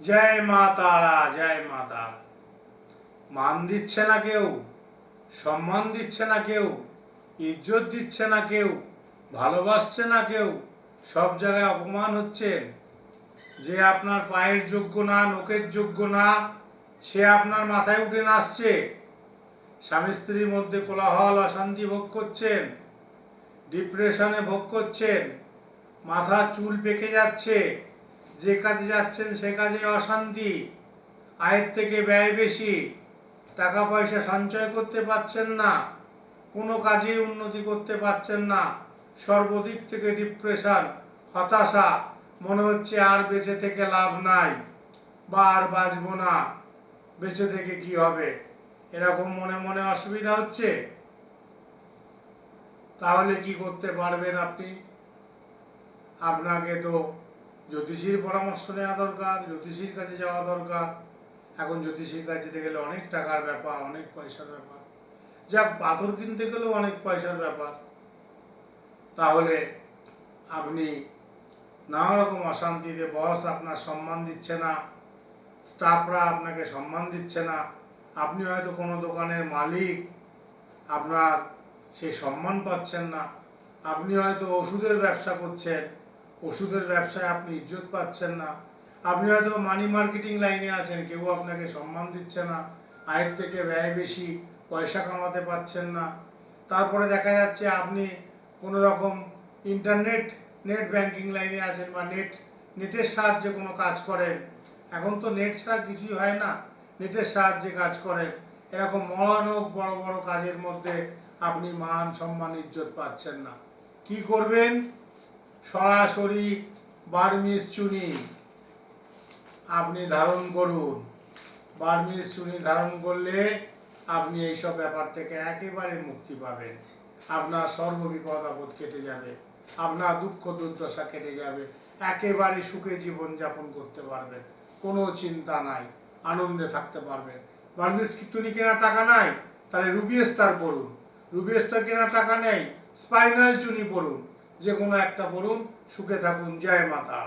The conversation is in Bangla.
জয় মা তারা, জয় মা তারা। মান দিচ্ছে না কেউ, সম্মান দিচ্ছে না কেউ, ইজ্জত দিচ্ছে না কেউ, ভালোবাসছে না কেউ, সব জায়গায় অপমান হচ্ছেন যে আপনার পায়ের যোগ্য না নোকের যোগ্য না, সে আপনার মাথায় উঠে নাচছে। স্বামী স্ত্রীর মধ্যে কোলাহল, অশান্তি ভোগ করছেন, ডিপ্রেশনে ভোগ করছেন, মাথা চুল পেকে যাচ্ছে। যে কাজে যাচ্ছেন সে কাজে অশান্তি, আয়ের থেকে ব্যয় বেশি টাকা পয়সা সঞ্চয় করতে পারছেন না, কোনো কাজেই উন্নতি করতে পারছেন না, সর্বদিক থেকে ডিপ্রেশন হতাশা, মনে হচ্ছে আর বেঁচে থেকে লাভ নাই, বা আর বাঁচবো না, বেঁচে থেকে কি হবে, এরকম মনে মনে অসুবিধা হচ্ছে? তাহলে কি করতে পারবেন আপনি? আপনাকে তো জ্যোতিষীর পরামর্শ নেওয়া দরকার, জ্যোতিষীর কাছে যাওয়া দরকার। এখন জ্যোতিষীর কাছে যেতে গেলে অনেক টাকার ব্যাপার, অনেক পয়সার ব্যাপার। যাক পাথর কিনতে গেলেও অনেক পয়সার ব্যাপার। তাহলে আপনি নানা রকম অশান্তিতে, বস আপনার সম্মান দিচ্ছে না, স্টাফরা আপনাকে সম্মান দিচ্ছে না, আপনি হয়তো কোনো দোকানের মালিক, আপনার সেই সম্মান পাচ্ছেন না, আপনি হয়তো ওষুধের ব্যবসা করছেন ওষুধের ব্যবসায় আপনি ইজ্জত পাচ্ছেন না। আপনি হয়তো মানি মার্কেটিং লাইনে আছেন, কেউ আপনাকে সম্মান দিচ্ছে না, আয়ের থেকে ব্যয় বেশি, পয়সা কামাতে পাচ্ছেন না। তারপরে দেখা যাচ্ছে আপনি কোনো রকম ইন্টারনেট নেট ব্যাংকিং লাইনে আছেন বা নেট নেটের সাহায্যে কোনো কাজ করেন। এখন তো নেট ছাড়া কিছুই হয় না নেটের সাহায্যে কাজ করেন। এরকম মহানক বড় বড় কাজের মধ্যে আপনি মান, সম্মান, ইজ্জত পাচ্ছেন না। কি করবেন? সরাসরি বার্মিস চুনি আপনি ধারণ করুন। বার্মিস চুনি ধারণ করলে আপনি এইসব ব্যাপার থেকে একেবারে মুক্তি পাবেন। আপনার সর্ববিপদ আপদ কেটে যাবে, আপনার দুঃখ দুর্দশা কেটে যাবে, একেবারে সুখে জীবন যাপন করতে পারবেন, কোনো চিন্তা নাই, আনন্দে থাকতে পারবেন। বার্মিস চুনি কেনার টাকা নাই, তাহলে রুবি স্টার পড়ুন। রুবি স্টার কেনার টাকা নেই, স্পাইনাল চুনি পড়ুন। যে কোনো একটা বলুন সুখে থাকুন জয় মাতা